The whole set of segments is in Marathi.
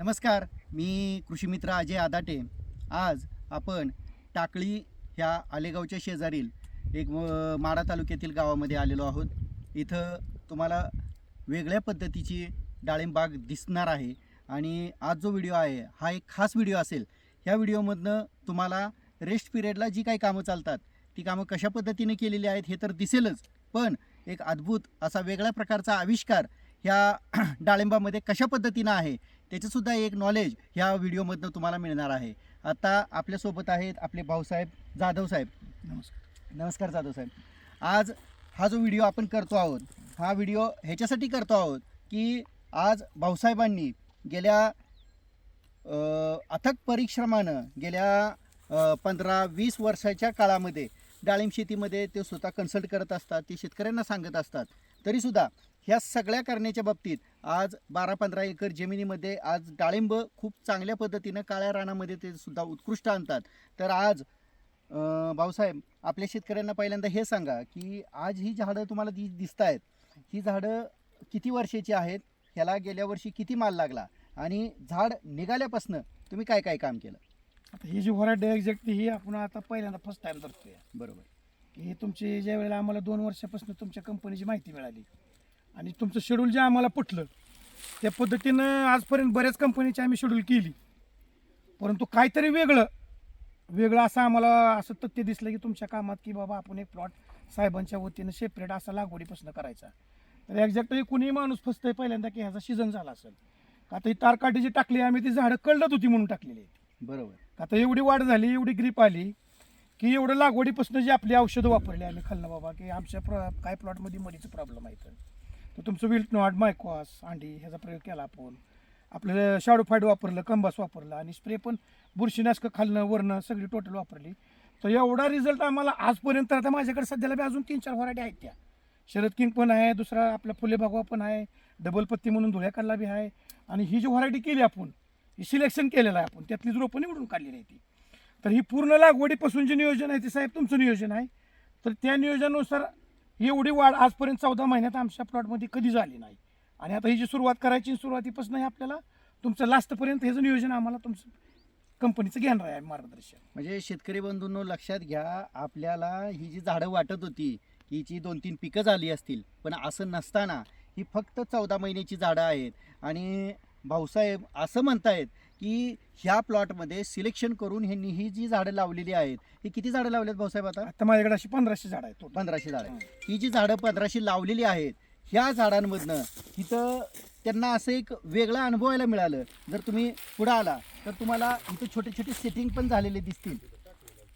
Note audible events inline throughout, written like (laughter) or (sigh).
नमस्कार मी कृषीमित्र अजय आदाटे. आज आपण टाकळी ह्या आलेगावच्या शेजारील एक माडा तालुक्यातील गावामध्ये आलेलो आहोत. इथं तुम्हाला वेगळ्या पद्धतीची डाळिंबाग दिसणार आहे आणि आज जो व्हिडिओ आहे हा एक खास व्हिडिओ असेल. ह्या व्हिडिओमधनं तुम्हाला रेस्ट पिरियडला जी काही कामं चालतात ती कामं कशा पद्धतीने केलेली आहेत हे तर दिसेलच. पण एक अद्भुत असा वेगळ्या प्रकारचा आविष्कार ह्या (clears throat) डाळिंबामध्ये कशा पद्धतीनं आहे त्याचंसुद्धा एक नॉलेज ह्या व्हिडिओमधनं तुम्हाला मिळणार आहे. आता आपल्यासोबत आहेत आपले भाऊसाहेब जाधव साहेब. नमस्कार. नमस्कार जाधव साहेब. आज हा जो व्हिडिओ आपण करतो आहोत हा व्हिडिओ ह्याच्यासाठी करतो आहोत की आज भाऊसाहेबांनी गेल्या अथक परिश्रमानं गेल्या पंधरा वीस वर्षाच्या काळामध्ये डाळिंब शेतीमध्ये ते स्वतः कन्सल्ट करत असतात ते शेतकऱ्यांना सांगत असतात. तरीसुद्धा ह्या सगळ्या करण्याच्या बाबतीत आज बारा पंधरा एकर जमिनीमध्ये आज डाळिंब खूप चांगल्या पद्धतीनं काळ्या रानामध्ये ते सुद्धा उत्कृष्ट आणतात. तर आज भाऊसाहेब आपल्या शेतकऱ्यांना पहिल्यांदा हे सांगा की आज ही झाडं तुम्हाला दि दिसत आहेत ही झाडं किती वर्षाची आहेत ह्याला गेल्या वर्षी किती माल लागला आणि झाड निघाल्यापासनं तुम्ही काय काय काम केलं? आता ही जी व्हरायटी एक्झॅक्ट ही आपण आता पहिल्यांदा फर्स्ट टाइम करतोय बरोबर. ही तुमची ज्या वेळेला आम्हाला दोन वर्षापासून तुमच्या कंपनीची माहिती मिळाली. आणि तुमचं शेड्यूल जे आम्हाला पटलं त्या पद्धतीनं आजपर्यंत बऱ्याच कंपनीची आम्ही शेड्यूल केली. परंतु काहीतरी वेगळं वेगळं असं आम्हाला असं तथ्य दिसलं की तुमच्या कामात की बाबा आपण एक प्लॉट साहेबांच्या वतीनं सेपरेट असा लागवडीपासून करायचा. तर एक्झॅक्टली कुणीही माणूस फसतंय पहिल्यांदा की ह्याचा सीझन झाला असेल. का आता ही तारकाठी जी टाकली आम्ही ती झाडं कळत होती म्हणून टाकलेली. बरोबर. आता एवढी वाढ झाली एवढी ग्रीप आली की एवढं लागवडीपासून जी आपली औषधं वापरली आम्ही खाल्लं बाबा की आमच्या प्र काय प्लॉटमध्ये मडीचं प्रॉब्लेम आहे तर तर तुमचं विल्ट नॉट मायकॉस अंडी ह्याचा प्रयोग केला आपण. आपलं शाडू फाडू वापरलं कंबास वापरलं आणि स्प्रे पण बुरशीनाशकं खालणं वरणं सगळी टोटल वापरली. तर एवढा रिझल्ट आम्हाला आजपर्यंत आता माझ्याकडे सध्याला बी अजून तीन चार व्हरायटी आहेत त्या. शरद किंग पण आहे दुसरा आपला फुले भागवा पण आहे डबल पत्ती म्हणून धुळ्याकडला बी आहे. आणि ही जी व्हरायटी केली आपण ही सिलेक्शन केलेलं आहे आपण त्यातली रोपं निवडून काढलेली आहे ती. तर ही पूर्ण लागवडीपासून जे नियोजन आहे ते साहेब तुमचं नियोजन आहे. तर त्या नियोजनानुसार एवढी वाढ आजपर्यंत चौदा महिन्यात आमच्या प्लॉटमध्ये कधी झाली नाही. आणि आता ही जी सुरुवात करायची सुरुवातीपासून हे आपल्याला तुमचं लास्टपर्यंत ह्याचं नियोजन आम्हाला तुमचं कंपनीचं घेणार आहे मार्गदर्शन. म्हणजे शेतकरी बंधूंनो लक्षात घ्या आपल्याला ही जी झाडं वाटत होती ही हिची दोन तीन पिकं झाली असतील पण असं नसताना ही फक्त चौदा महिन्याची झाडं आहेत. आणि भाऊसाहेब असं म्हणतायत की ह्या प्लॉटमध्ये सिलेक्शन करून ह्यांनी ही जी झाडं लावलेली आहेत ही किती झाडं लावली आहेत भाऊसाहेब आता? आता माझ्याकडे अशी पंधराशे झाड आहेत. पंधराशे झाडं ही. जी झाडं पंधराशे लावलेली आहेत ह्या झाडांमधनं इथं त्यांना असं एक वेगळा अनुभवायला मिळालं. जर तुम्ही पुढं आला तर तुम्हाला इथं छोटे छोटे सेटिंग पण झालेले दिसतील.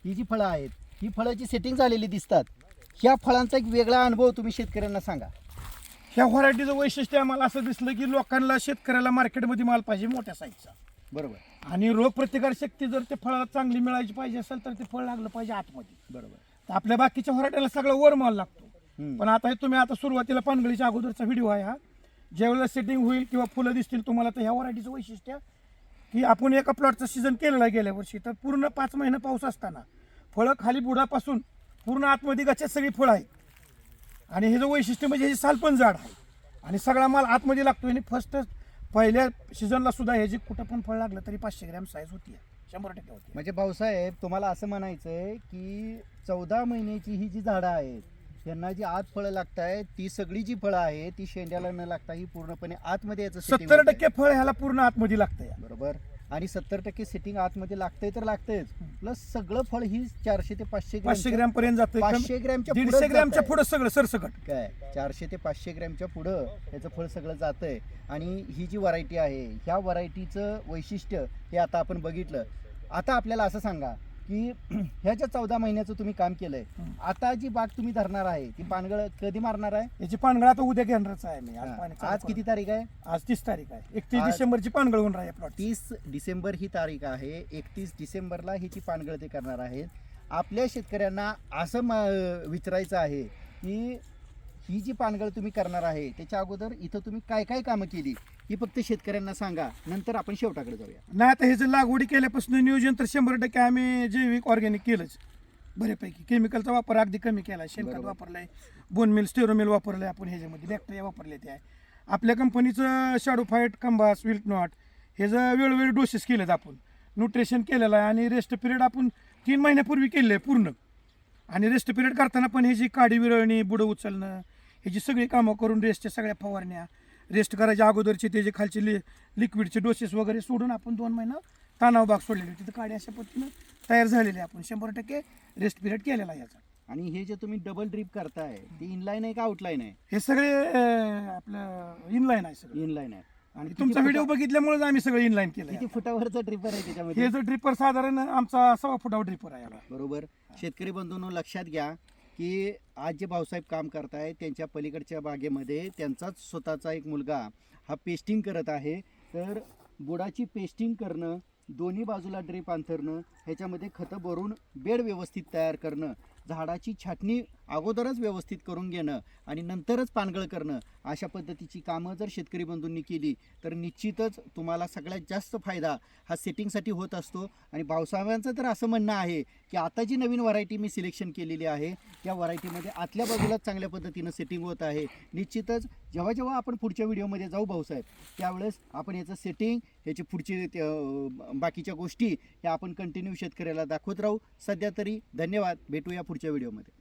ही जी फळं आहेत ही फळं जी सेटिंग झालेली दिसतात. ह्या फळांचा एक वेगळा अनुभव तुम्ही शेतकऱ्यांना सांगा. ह्या व्हरायटीचं वैशिष्ट्य आम्हाला असं दिसलं की लोकांना शेतकऱ्याला मार्केटमध्ये माल पाहिजे मोठ्या साईजचा बरोबर. आणि रोग प्रतिकार शक्ती जर ते फळाला चांगली मिळायची पाहिजे असेल तर ते फळ लागलं पाहिजे आतमध्ये. बरोबर. तर आपल्या बाकीच्या व्हरायटीला सगळं वर माल लागतो. हम्म. पण आता हे तुम्ही आता सुरुवातीला पानगळीच्या अगोदरचा व्हिडिओ आहे हा. ज्यावेळेला सेटिंग होईल किंवा फुलं दिसतील तुम्हाला तर ह्या व्हरायटीचं वैशिष्ट्य की आपण एका प्लॉटचा सीझन केलेला आहे गेल्या वर्षी. तर पूर्ण पाच महिने पाऊस असताना फळं खाली बुडापासून पूर्ण आतमध्ये गच्च्यात सगळी फळं आहेत. आणि हे जो वैशिष्ट्य म्हणजे हे साल पण जाड आहे. आणि सगळा माल आतमध्ये लागतो आणि फर्स्ट पहिल्या सीझनला सुद्धा हे जे कुठं पण फळ लागलं तरी पाचशे ग्रॅम साईज होती शंभर टक्के होती म्हणजे भाऊसाहेब तुम्हाला असं म्हणायचं आहे की चौदा महिन्याची ही जी झाडं आहेत यांना जी आत फळं लागत आहेत ती सगळी जी फळं आहेत ती शेंड्याला न लागता ही पूर्णपणे आतमध्ये याचं setting सत्तर होतंय. टक्के फळ ह्याला पूर्ण आतमध्ये लागतं या बरोबर. आणि सत्तर टक्के सेटिंग आतमध्ये लागतंय तर लागतंयच. प्लस सगळं फळ ही चारशे ते पाचशे पाचशे ग्रॅम पर्यंत जातं पाचशे ग्रॅमच्या दीडशे ग्रॅमच्या. पुढे सगळं सरसकट. काय? चारशे ते पाचशे ग्रॅमच्या पुढं ह्याचं फळ सगळं जातंय. आणि ही जी व्हरायटी आहे ह्या व्हरायटीचं वैशिष्ट्य हे आता आपण बघितलं. आता आपल्याला असं सांगा की (clears throat) ह्या ज्या चौदा महिन्याचं तुम्ही काम केलंय हं. आता जी बाग तुम्ही धरणार आहे ती पानगळ कधी मारणार आहे? याची पानगळ आता उद्या घेणारच आहे मी. आज हा. पाणी आज किती तारीख आहे? आज तीस तारीख आहे. एकतीस आज- डिसेंबरची पानगळ राहील प्लॉट तीस डिसेंबर ही तारीख आहे. एकतीस डिसेंबरला हिची पानगळ ते करणार आहेत. आपल्या शेतकऱ्यांना असं म- विचारायचं आहे की ही जी पानगळ तुम्ही करणार आहे त्याच्या अगोदर इथं तुम्ही काय काय कामं केली? ही फक्त शेतकऱ्यांना सांगा नंतर आपण शेवटाकडे जाऊया. नाही आता ह्याचं लागवडी केल्यापासून नियोजन तर शंभर टक्के आम्ही जैविक ऑर्गॅनिक केलंच. बऱ्यापैकी. केमिकलचा वापर अगदी कमी केला शेणखत. वापरलाय. बोन मिल स्टेरोमिल वापरलंय आपण ह्याच्यामध्ये. बॅक्टेरिया वापरले ते. आहे आपल्या कंपनीचं शॅडो फाईट कंबास विल्ट नॉट हे जर वेळोवेळी डोसेस केलेत आपण. न्यूट्रिशन केलेलं आहे आणि रेस्ट पिरियड आपण तीन महिन्यापूर्वी केले आहे पूर्ण. आणि रेस्ट पिरियड करताना पण ह्याची काडी विरळणी बुडं उचलणं ह्याची सगळी कामं करून रेस्टच्या सगळ्या फवारण्या रेस्ट करायच्या अगोदरचे त्याचे खालचे लि लिक्विडचे डोसेस वगैरे सोडून आपण दोन महिना तानाव बाग सोडलेले तिथं काडी अशा पद्धतीनं तयार झालेली आपण. शंभर टक्के रेस्ट पिरियड केलेला आहे याचा. आणि हे जे तुम्ही डबल ड्रीप करताय ते इनलाईन आहे का आउटलाईन आहे? हे सगळे अं, आपलं इनलाईन आहे सगळं. इनलाईन आहे. आणि किती तुमचा व्हिडिओ फुटा- बघितल्यामुळेच आम्ही सगळं इनलाईन केलं किती फुटावरचा ड्रिपर आहे त्याच्यामध्ये? हे जो ड्रिपर साधारण आमचा सव्वा फुटावर ड्रिपर आहे याला. बरोबर. शेतकरी बंधूंनो लक्षात घ्या की आज जे भाऊसाहेब काम करत आहे त्यांच्या पलीकडच्या बागेमध्ये त्यांचाच स्वतःचा एक मुलगा हा पेस्टिंग करत आहे. तर बुडाची पेस्टिंग करणं दोन्ही बाजूला ड्रीप अंथरणं ह्याच्यामध्ये खतं भरून बेड व्यवस्थित तयार करणं झाडाची छाटणी अगोदरच व्यवस्थित करून घेणं आणि नंतरच पानगळ करणं अशा पद्धतीची कामं जर शेतकरी बंधूंनी केली तर निश्चितच तुम्हाला सगळ्यात जास्त फायदा हा सेटिंगसाठी होत असतो. आणि भाऊसाहेबांचं तर असं म्हणणं आहे की आता जी नवीन व्हरायटी मी सिलेक्शन केलेली आहे त्या व्हरायटीमध्ये आतल्या बाजूलाच चांगल्या पद्धतीनं सेटिंग होत आहे. निश्चितच जेव्हा जेव्हा आपण पुढच्या व्हिडिओमध्ये जाऊ भाऊसाहेब त्यावेळेस आपण याचं सेटिंग याची पुढची ते, बाकीच्या गोष्टी ह्या आपण कंटिन्यू शेतकऱ्याला दाखवत राहू. सध्या तरी धन्यवाद. भेटूया पुढच्या व्हिडिओमध्ये.